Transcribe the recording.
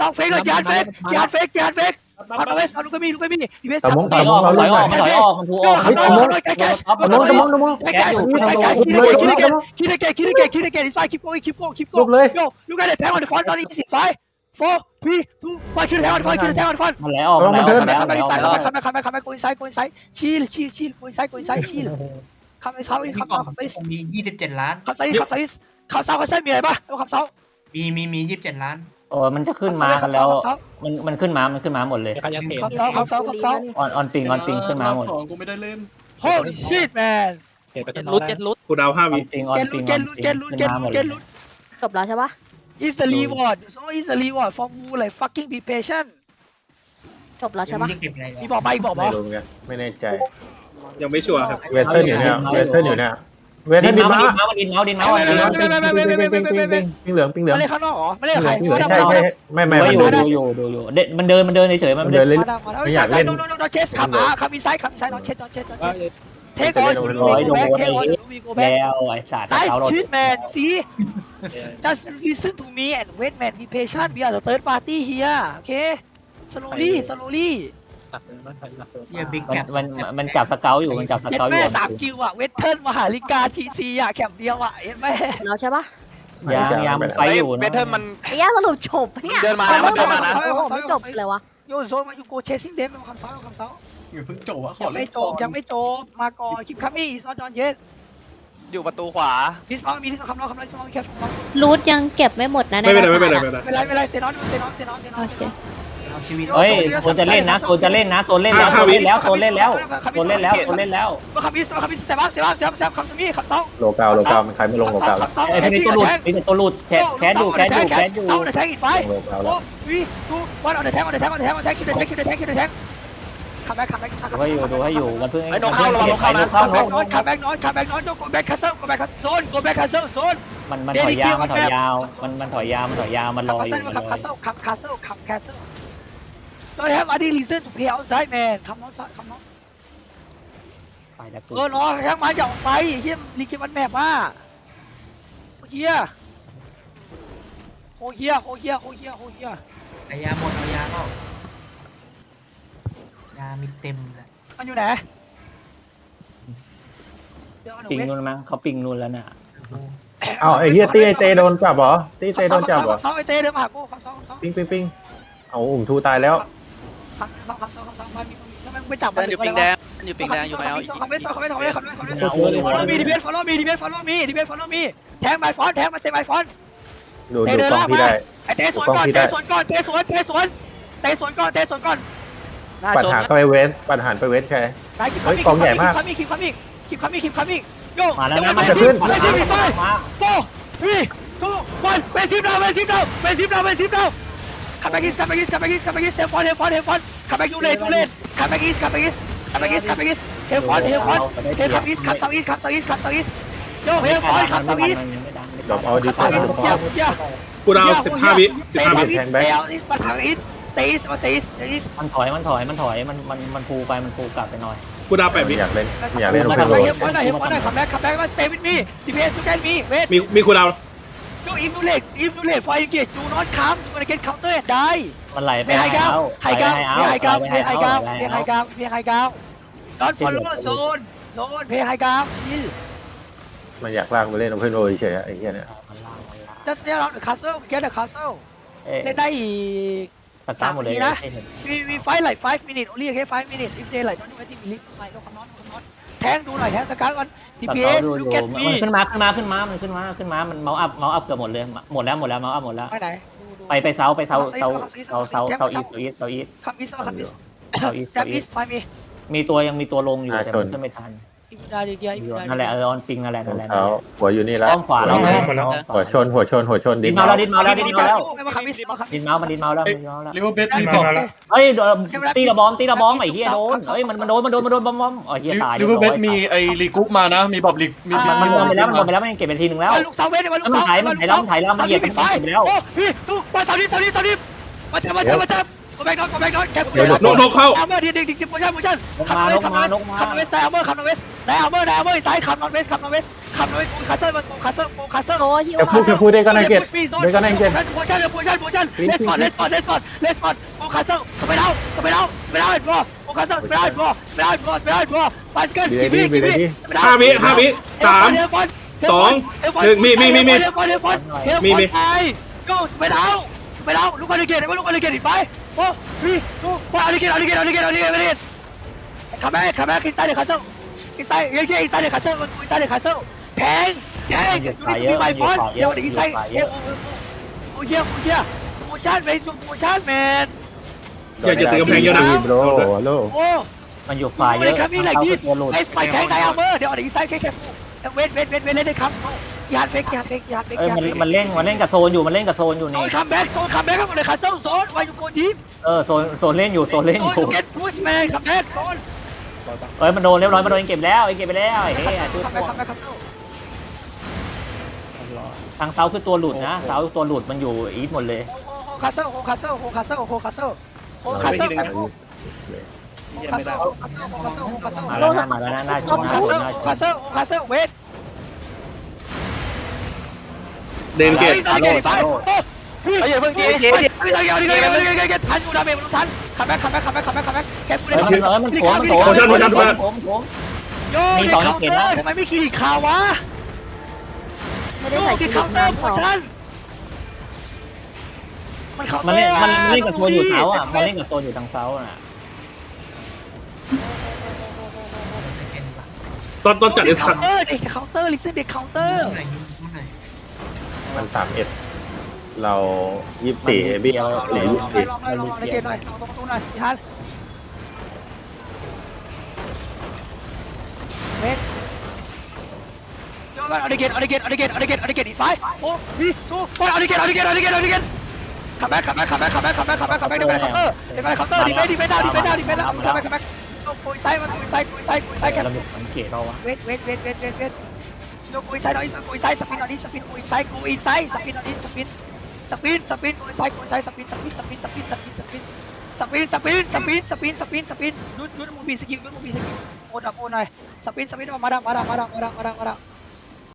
สองเฟกเลยยานเฟกยานเฟกยานเฟกคอนเวสเอาลูกก็มีลูกก็มีดีเวสตะมงถอยออกมันถอยออกมันถอยออกมันพูออกข้างนอกข้างนอกแกแกตะมงตะมงตะมงแกแกแกแกคิดแกคิดแกคิดแกคิดแกคิดแกดีไซน์คิปโก้คิปโก้คิปลุโก้กเลยโยลูกกันเดแทงออนเดฟอนตอนนี้สิบไฟโฟร์ทรีทูวันคิดแทงออนเดฟอนคิดแทงออนเดฟอนมันไหลออกมันไหลออกคัมแล้วแบ็คคัมไหลแบ็คออกคัมแล้วแบ็คคัมแบ็คคัมแบ็คคัมแบ็คโกอินไซด์โกอินไซด์ชิลชิลชิลโกอินไซด์โกอินไซด์ชิลคัมไซด์คัมที่คัมบอกคัมไซด์มียี่สิบเจ็ดล้านคัมไซด์คัมไซด์คัมไซด์คัมไซด์มีอะไรป่ะแล้วคัมไซด์มีมีมียี่สิบเจ็ดล้าน โอ้มันจะขึ้นมากันแล้วมันมันขึ้นมา มันขึ้นมาหมดเลยใครจะเทรดคัมไซด์คัมไซด์คัมไซด์ออนออนปิงออนปิงขึ้นมาหมด ของกูไม่ได้เล่น holy shit man เทรดไปเจ็จะดรุรุดดเจ็เจ็ดดรุดกูดาวห้าอวิอนปิงออเกนลุปิดงเกออนลุดปิเกงลุดขึ้นเกมาลุหดมดเกเลยลุด จบแล้วใช่ปะ is the reward so is the reward for who like fucking be patient จบแล้วใช่ปะจะเก็บอะไรมีบอกไปบอกบไม่อกรู้ไงไม่แน่ใจยังไม่ชัวร์ครับเวสเทิร์นอยู่เนี่ยเวสเทิร์นอยู่เนี่ย เวสดิเทิร์นนดินเมามาส์ดินเมาส์ดินเมาส์ดินเมาส์ดินเมาส์ ปิงเหลืองปิงเหลืองไม่ได้ข้างนอกหรอไม่ได้ใครปิงเหลืองใช่ใช่ไม่ไม่ดูมันอยู่เดินดูอยู่ดูอยู่เด็มันเดินมันเดินเฉยๆมันมันเดิเดินนเล่นมาดังมาแล้วใช่โนโนโนโนเชสขับมาขับอินไซด์ขับอินไซด์นอนเชสนอนเชสนอนเชสเทคออนยูวีโกแบ็คเทคออนยูวีโกแบ็คแล้วไอ้สัตว์ Nice เขาเรา shit man see just listen to me and wait man be patient we are the third party here okay slowly slowly ตัดเลยมันถอยหลักเลยเยี่ยบิ๊กมันแคปมันมันจับสเกลอยู่มันจับสเห็นเกลอแม่ยู่สามคิวอะเวทเทิร์นมหาลิกาทีซีอะแคมเดียวอะเห็นไหมจบแล้วใช่ปะยางยางมันไฟอยู่เบนะเทิลมัน ไอ้ย่าสรุปจบเนี่ยเดินมานะมันเดินมานะโอ้โหไม่จบเลยวะโยโซนมาอยู่โกเชสซิ่งเดมเป็นคำสอนคำสอนอย่าเพิ่งจบวะขอยังเล่ไม่นจบยังไม่จบมาก่อนคิปคัมมี่ซอนจอนเยสอยู่ประตูขวา ดิสมอลมีดิสมอลคำร้องคำร้องดิสมอลมีแค่ฟองรูทยังเก็บไม่หมดนะในไม่เป็นไรไม่เป็นไรภาไม่เป็นไร ไม่ไรไม่ไรเซนอนเซนอนเซนอนเซนอนโอเค เอาชีวิตเฮ้ยโซนจะเล่นนะโซนจะเล่นนะโซนเล่นแล้วโซนเล่นแล้วโซนเล่นแล้วโซนเล่นแล้วโซนเล่นแล้วมาคำมิสมาคำมิสแต่ว่าเซว่าเซว่าเซว่าคำตรงนี้คำสองโลกาวโลกาวมันใครไม่ลงโลกาวแล้วไอ้พวกนี้ตัวหลุดมีแต่ตัวหลุดแคสแคสอยู่แคสอยู่แคสอยู่เอาเดอะแทงอีกไฟลงโลกาวโอ้แล้ววีทูวันเอาเดอะแทงเอาเดอะแทงเอาเดอะแทงเอาเดอะแทงคิดเดอะแทงคิดเดอะแทงคิดเดอะแทงคัมแบ็คคัมแบ็คดูให้อยู่ดูให้อยู่มันเพิ่งไอ้นกเข้าระวังนกเข้านะเข้าคัมนแบ็คกน้อยคัมแบ็คน้อยคัมแบ็คน้อยโกแบ็คคัสเซิลโกแบ็คคัสโซนโกแบ็คคัสเซิลโซนมันมันถอยยาวมันถอยยาวมันมันถอยยาวมันถอยยาวมันรอคัมอคัสยู่เซิลคัมคัสเซิลคัมคัสเซิลคัมคัสเซิล Don't have any reason to pay outside man come outside come on ไปแล้วกูเออรอแทงมาอย่าออกไปเฮียรีเกมมันแมปมาเฮียโคเฮียโคเฮียโคเฮียโคเฮียไอ้ยาหมดเอายาเข้ายามีเต็มเลยมันอยู่ไหนเดี๋ยวเอาหนูปิงเวสนู่นมั้งเขาปิงนู่นแล้วน่ะอ้าวไอ้เฮียตีไอเตโดนจับเหรอตีเตโดนจับเหรอคำสองไอเต้เดินมาหากูคำสองคำสองปิงปิงปิงเอาอุ่มทูตายแล้ว คำสองคำสองสองมันมีแล้วมันไปจับมันอยู่ปิงแดงมันอยู่ปิงแดงอยู่ไหมเอาอีกคำไม่สองคำไม่สองคำไม่สองคำไม่สองคำไม่สอง follow me ดิเบส follow me ดิเบส follow me ดิเบส follow me แทงไมฟอนแทงมาเซไมฟอนดูดูกล้องพี่ได้ไอเตะสวนก่อนเตะสวนก่อนเตะสวนเตะสวนเตะสวนก่อนเตะสวนก่อนหน้าปัญชนหานะเข้าไปเวสปัญหาไปเวสใช่ได้คิปเฮ้ยกองใหญ่มากคิปคัมมิ่งคิปคัมมิ่งคิปคัมมิ่งโยมาแล้วนะมัมันนจะจะขึ้ขึ้นนมันจะขึ้นไฟมา four three two one เวสิบดาวเวสิบดาวเวสิบดาวเวสิบดาว come back east come back east come back east come back east have fun have fun have fun come back you lane you lane come back east come back east come back east come back east have fun have fun have come east come south east come south east come south east yo have fun come south east ดรอปเอาดีเฟ come น south ต์ east yeah yeah กูดาวสิบห้าวิสิบ stay ห้า south วิ east stay out east มาทาง east stay east มา stay east stay east มันถอยมันถอยมันถอยมันมันมันพูไปมันพูกลับไปหน่อยกูดาวแปดวิอยากเล่นอยากเล่นโอมาเพทานงโรไหนดเฮฟฟอนหน่อยเฮฟฟอนหน่อย come back come back มา stay with me DPS look at me wait มีมีกูดาว do if you late if you late for engage do not come you gonna get counter and die มันไหลไปไม่ไฮกาวไฮกาวไฮไม่ไฮกาวไปไม่ไฮกาวไปไม่ไฮกาวไม่ไฮกาว don't follow zone zone ไม่ไฮกาว chill มันอยากลากไปเล่นโอเพนโรดเฉยไอ้เหี้ยเนี่ยมันล่างมันล่าง just stay around the castle get the castle เอ๊ะเล่นได้อีกตัดซ้ำหมดเลยสามทีนะ we we fight like five minutes only okay five minutes if they like don't do anything we leave fight ก็คำนอนคำนอน แทงดูหน่อยแทงสกัดก่อนตัด DPS เขาดู look ดู at มัน me ขึ้นมาขึ้นมาขึ้นมา มันขึ้นมาขึ้นมา มันเมาส์อัพเมาส์อัพเกือบหมดเลย หมดแล้วหมดแล้วเมาส์อัพหมดแล้ว ไปไหน ไปไปเซาไปเซาเซาเซาเซาเซาอีสเซาอีสเซาอีสคัมอิสคัมอิสเซาอีสคัเซามอีอิสสไฟมีมีตัวยังมีตัวลงอยู่แต่มันขึ้นไม่ทัน อิฟดาดีเดียอิฟดานั่นแหละเออออนปิงนั่นแหละรอนั่งนแหละเท้าหัวอยู่นี่แล้วอ้อมขวาแล้วหัวชนหัวชนหัวชนดิดินนเมาแล้วดินเมาแล้วดินเมาแล้วมาคัมอิสมาคัมดินเมามันดินเมาแล้วดินเมาแล้วลิเวอร์เบสมีบอกเฮ้ยตีระบอมตีระบอมไอ้เหี้ยโดนเฮ้ยมันมันโดนมันโดนมันโดนบอมบอมอ๋อเหี้ยตายลิเวอร์เบสมีไอ้ลีกุ๊ปมานะ มีบอกลีมี มันมันโดนไปแล้วมันโดนไปแล้วมันเก็บไปทีนึงแล้วลูกเสาเว้นมาลูแล้กวมันเสาถ่ายมันถ่ายแล้วมันถ่ายแล้วมันเหยียบปิมัดนไฟเก็บไปแล้วโอ้พี่ตู้มาเสานี้เสานี้เสานี้มาเจอมาเจอมาเจอ กบไปก้อนกบไปก้อนแกเดี๋ยวหลบนกนเข้า แอมเบอร์ทีเดีกดิจิโมชั่นโมชั่นขับนกขับนกขับนกเวสแต่แอมเบอร์ขับนกเวสแต่แอมเบอร์แต่แอมเบอร์ซ้ายขับนกเวสขับนกเวสขับนกเวสกูคาสเซิลมันกูคาสเซิลกูคาสเซิล โอ้ดี๋ยวพูดจะพูดได้ก็น่าเกลีดได้ก็น่าเกลียดโมชั่นโพชั่นโมชั่นเลสปอร์ตเลสปอร์ตเลสปอร์ตเลสปอร์ตโอคาเซลสเปรดเอาสเปรดเอาสเปรดเอาไอ้พอโอคาสเซลสเปรดเอาไอ้พอสเปรดเอาไอ้พอสเปรดเอาไอ้พอไปสกิลกี่วิกี่วิสเปห้าวิห้าวิสามสองหนึ่งมีมีมีมีเฮลฟอนเฮลฟอนเฮลฟอนมีมี ไป go สเปรดเอาสเปรดเอาลูกคอนเกตไอ้พวกลูกคอนเกตอีกไป 4 3 2 1 알리게일 알리게일 알리게일 알리게일 알리게일 가만히 가만히 인사이드 가서 인사이드 이렇게 인사이드 가서 인사이드 가서 뱅! 뱅! You need to be my friend Yeah what inside Yeah Oh yeah oh yeah Motion man Motion man อย่าอย่าตีกำแพงเยอะนะโบรโล Oh มันอยู่ฝ่ายเยอะ When coming like this Place my tank I armor เดี๋ยว on the inside K K And wait wait wait wait let it come เวทเวทเวทเล่นได้ครับยานเฟกยานเฟกยานเฟกเอ้ยยานมันเฟกมันเล่นมันเล่นกับโซนอยู่มันเล่นกับโซนอยู่โซนี่นคัมแบ็กโซนคัมแบ็กครับเลยคาเซิลโซนวายูโกทีมเออโซนโซนเล่นอยู่โซนเล่นโซอนยู่เก็ตพุชแมนคัมแบ็กโซนเอ้ยมันโดนเรียบร้อยมันโดนเก็บแล้วไอ้เก็บไปแล้วไอ้เฮ้ยจุดคัมแบ็กคัมแบ็กคาเซิลทางเซาคือตัวหลุดนะเซาตัวหลุดมันอยู่อีทหมดเลยโฮคาเซิลโฮคาเซิลโฮคาเซิลโฮคาเซิลโฮคาเซิลโฮคาเซิลโฮคาเซิลโฮคาเซิลโฮคาเซิลมาแล้วนะมาแล้วนะหน้าชโฮนหน้าคาชเซินลหน้าโฮชคานเซิลโฮคาเซิลเวท เดนเกตไอ้อย่าเพิ่งกี้ไอ้อย่าเพิ่งกี้ไอ้อย่าเพิ่งกี้ไอ้อย่าเพิ่งกี้ทันอยู่ดาเมจมันทันคัมแบ็กคัมแบ็กคัมแบ็กคัมแบ็กคัมแบ็กแคปฟูเอ้ยมันเอ้ยมันโผล่มันโผล่โพชั่นโพชั่นโพชั่นผมผมโย่ในเคาน์เตอร์ทำไมไม่คีริคาวะไม่ได้โย่ใส่ที่ชุดเคาน์เตอร์น้ำโพพอชั่นมันเคาน์เตอร์มันเล่นมันเล่นกับโซนอยู่เซาอะมันเล่นกับโซนอยู่ทางเซาอะตอนตอนจัดเด็เอ็กสเคาน์เตอร์เด็กเคาน์เตอร์ลิซเด็กเคาน์เตอร์ มันสามเอ็ดเรายี่สิบเบี้ยหรือยี่สิบสี่ลองหน่อยลองหน่อยลองในเมหน่อตรงปรหน่อยพี่ฮันเมกเอดิเกตเอาดิเกตเอาดิเกตเอาดิเกตเอาดิเกตอีกไฟโอ้พี่สู้โอ้ยอาดิเกตเอาดิเกตเอาดิเกตเอาดิเกตขับแบ็คขับแบ็คขับแบ็คขับแบ็คขับแบ็คขับแบ็คขับแบ็คเดี๋ยวไปเดคาน์เตอร์เดี๋ยวไปเคาน์เตอร์ดีไปดีไปดาวดีไปดาวดีไปดาวขับแบ็คขับแบ็คโอ้ยไซมันโอ้ยไซโอ้ยไซโอ้ยไซแคปเราเกตเราวะเวทเวทเวทเวทเวท เวทโยกุยไซหน่อยกุยไซสปินหน่อยสปินกุยไซกุยไซสปินหน่อยสปินสปินสปินกุยไซกุยไซสปินสปินสปินสปิน